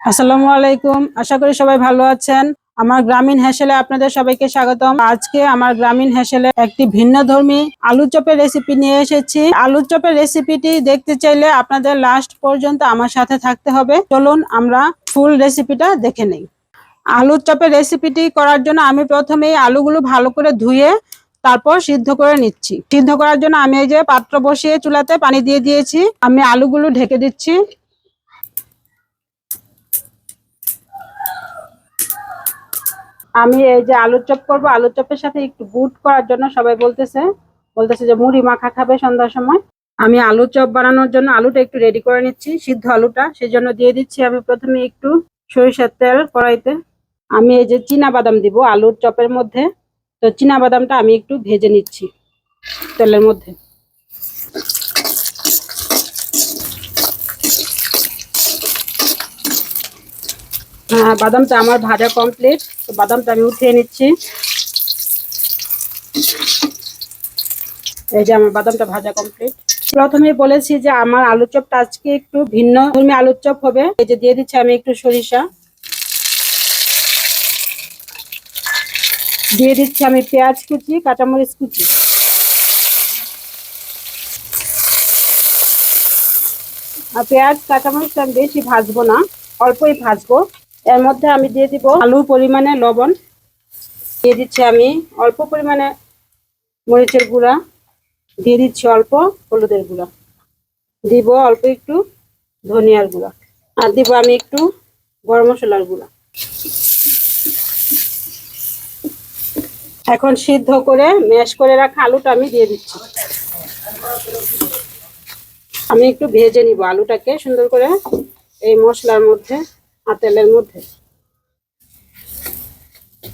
আসসালামু আলাইকুম। আশা করি সবাই ভালো আছেন। আমার গ্রামীণ হেসেলে আপনাদের সবাইকে স্বাগতম। আজকে আমার গ্রামীণ হেসেলে একটি ভিন্ন ধর্মী আলু চপের রেসিপি নিয়ে এসেছি। আলু চপের রেসিপিটি দেখতে চাইলে আপনাদের লাস্ট পর্যন্ত আমার সাথে থাকতে হবে। চলুন আমরা ফুল রেসিপিটা দেখে নেই। আলুর চপের রেসিপিটি করার জন্য আমি প্রথমেই আলুগুলো ভালো করে ধুয়ে তারপর সিদ্ধ করে নিচ্ছি। সিদ্ধ করার জন্য আমি এই যে পাত্র বসিয়ে চুলাতে পানি দিয়ে দিয়েছি। আমি আলুগুলো ঢেকে দিচ্ছি। আমি এই যে আলুর চপ করব, আলুর চপের সাথে একটু বুট করার জন্য সবাই বলতেছে বলতেছে যে মুড়ি মাখা খাবে সন্ধ্যার সময়। আমি আলুর চপ বানানোর জন্য আলুটা একটু রেডি করে নিচ্ছি, সিদ্ধ আলুটা সেই জন্য দিয়ে দিচ্ছি আমি প্রথমে একটু সরিষার তেল কড়াইতে। আমি এই যে চীনা বাদাম দিব আলুর চপের মধ্যে, তো চীনা বাদামটা আমি একটু ভেজে নিচ্ছি তেলের মধ্যে। হ্যাঁ বাদামটা আমার ভাজা কমপ্লিট তো বাদামটা আমি উঠিয়ে নিচ্ছি। এই যে আমার বাদামটা ভাজা কমপ্লিট প্রথমে বলেছি যে আমার আলু চপটা আজকে একটু ভিন্ন, ধর্মী আলুর চপ হবে। এই যে দিয়ে দিচ্ছি আমি একটু সরিষা। দিয়ে দিচ্ছি আমি পেঁয়াজ কুচি, কাঁচামরিচ কুচি। আর পেঁয়াজ, কাঁচামরিচটা আমি বেশি ভাজবো না, অল্পই ভাজবো। এর মধ্যে আমি দিয়ে দিব আলুর পরিমাণে লবণ। দিয়ে দিচ্ছি আমি অল্প পরিমাণে মরিচের গুঁড়া। দিয়ে দিচ্ছি অল্প হলুদের গুঁড়া। দিব অল্প একটু ধনিয়ার গুঁড়া। আর দিব আমি একটু গরম মশলার গুঁড়া। এখন সিদ্ধ করে, ম্যাশ করে রাখা আলুটা আমি দিয়ে দিচ্ছি। আমি একটু ভেজে নিব আলুটাকে সুন্দর করে এই মশলার মধ্যে। আর তেলের মধ্যে।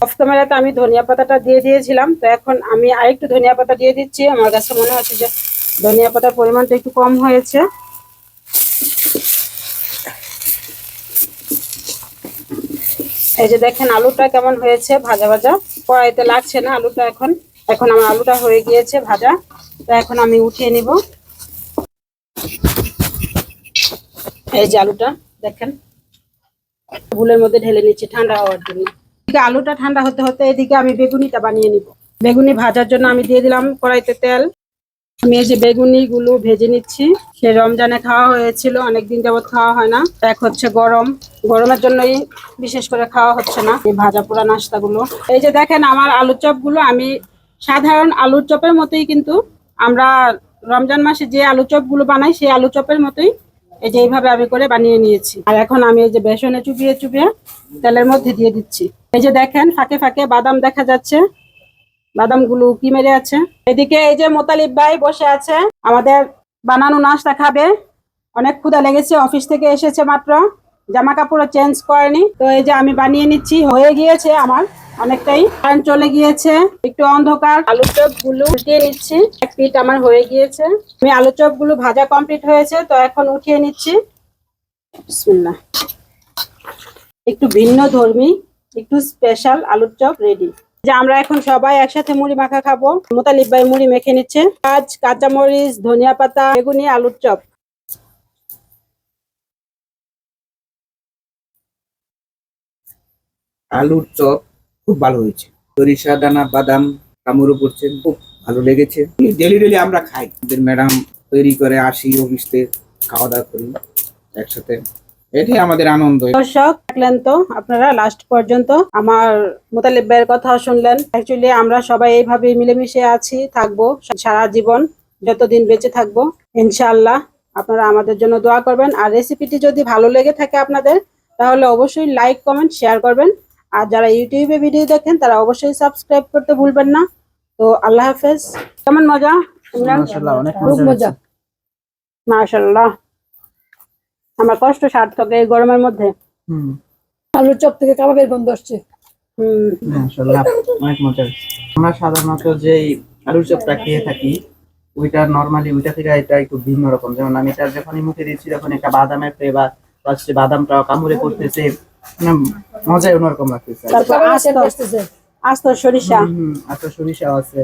অফ ক্যামেরাতে আমি ধনিয়া পাতাটা দিয়ে দিয়েছিলাম, তো এখন আমি আরেকটু ধনিয়া পাতা দিয়ে দিচ্ছি। আমার কাছে মনে হচ্ছে যে ধনিয়া পাতার পরিমাণটা একটু কম হয়েছে। এই যে দেখেন, আলুটা কেমন হয়েছে ভাজা ভাজা। কড়াইতে লাগছে না আলুটা এখন। এখন আমার আলুটা হয়ে গিয়েছে ভাজা। তো এখন আমি উঠিয়ে নিব। এই যে আলুটা, দেখেন। বুলের মধ্যে ঢেলে নিচ্ছি, ঠান্ডা হওয়ার জন্য। আলুটা ঠান্ডা হতে হতে এদিকে আমি বেগুনিটা বানিয়ে নিব। বেগুনি ভাজার জন্য আমি দিয়ে দিলাম কড়াইতে তেল। আমি এই যে বেগুনি গুলো ভেজে নিচ্ছি। সে রমজানে খাওয়া হয়েছিল, অনেকদিন যাবত খাওয়া হয় না। এক হচ্ছে গরম। গরমের জন্যই বিশেষ করে খাওয়া হচ্ছে না, এই ভাজা পোড়া নাস্তাগুলো। এই যে দেখেন আমার আলুর চপগুলো আমি সাধারণ আলুর চপের মতোই কিন্তু আমরা রমজান মাসে যে আলু চপগুলো বানাই, সেই আলু চপের মতোই এই যে এইভাবে আমি করে বানিয়ে নিয়েছি। আর এখন আমি এই যে বেসনে চুপিয়ে চুপিয়ে তেলের মধ্যে দিয়ে দিচ্ছি। এই যে দেখেন, ফাঁকে ফাঁকে বাদাম দেখা যাচ্ছে। বাদামগুলো কি মেরে আছে। এদিকে এই যে মোতালিব ভাই বসে আছে। আমাদের বানানো নাস্তা খাবে। অনেক ক্ষুদা লেগেছে, অফিস থেকে এসেছে মাত্র। জামা কাপড়ও চেঞ্জ করেনি। তো এই যে আমি বানিয়ে নিচ্ছি, হয়ে গিয়েছে আমার অনেকটাই। কারেন্ট চলে গিয়েছে, একটু অন্ধকার। আলু চপগুলো উঠিয়ে নিচ্ছি, এক পিঠ আমার হয়ে গিয়েছে। আমি আলু চপগুলো ভাজা কমপ্লিট হয়েছে, তো এখন উঠিয়ে নিচ্ছি। একটু ভিন্ন ধর্মী, একটু স্পেশাল আলুর চপ রেডি যে আমরা এখন সবাই একসাথে মুড়ি মাখা খাব। মোতালিব ভাই মুড়ি মেখে নিচ্ছে। কাজ কাঁচামরিচ, ধনিয়া পাতা, বেগুনি, আলুর চপ। আলুর চপ খুব ভালো হয়েছে। সরিষা, দানা, বাদাম কামড়ও পড়ছে খুব ভালো লেগেছে। ডেলি ডেলি আমরা খাই। আমাদের ম্যাডাম তৈরি করে আসি অফিসতে খাওয়া দাওয়া করি একসাথে। এটাই আমাদের আনন্দ। দর্শক থাকলেন তো, আপনারা লাস্ট পর্যন্ত আমার মোতালিব ভাইয়ের কথা শুনলেন। অ্যাকচুয়ালি আমরা সবাই এইভাবে মিলেমিশে আছি, থাকব সারা জীবন, যতদিন বেঁচে থাকব, ইনশাআল্লাহ আপনারা আমাদের জন্য দোয়া করবেন। আর রেসিপিটি যদি ভালো লেগে থাকে আপনাদের, তাহলে অবশ্যই লাইক কমেন্ট শেয়ার করবেন। আর যারা ইউটিউবে ভিডিও দেখেন তারা অবশ্যই সাবস্ক্রাইব করতে ভুলবেন না। তো আল্লাহ হাফেজ। কেমন মজা? মজা মাশাল্লাহ আমার কষ্ট সার্থক এই গরমের মধ্যে। হুম। আলুর চপ থেকে কাবাবের গন্ধ আসছে। হুম। অনেক মজা আমরা সাধারণত যে আলুর চপটা খেয়ে থাকি ওইটা নর্মালি ওইটা থেকে এটা একটু ভিন্ন রকম। যেমন আমি এটা যখনই মুখে দিচ্ছি তখন একটা বাদামের ফ্লেভার বাদামটা কামড়ে পড়তেছে। মানে মজাই অন্যরকম লাগতেছে। তারপর আস্ত। সরিষা। আস্ত সরিষা আছে।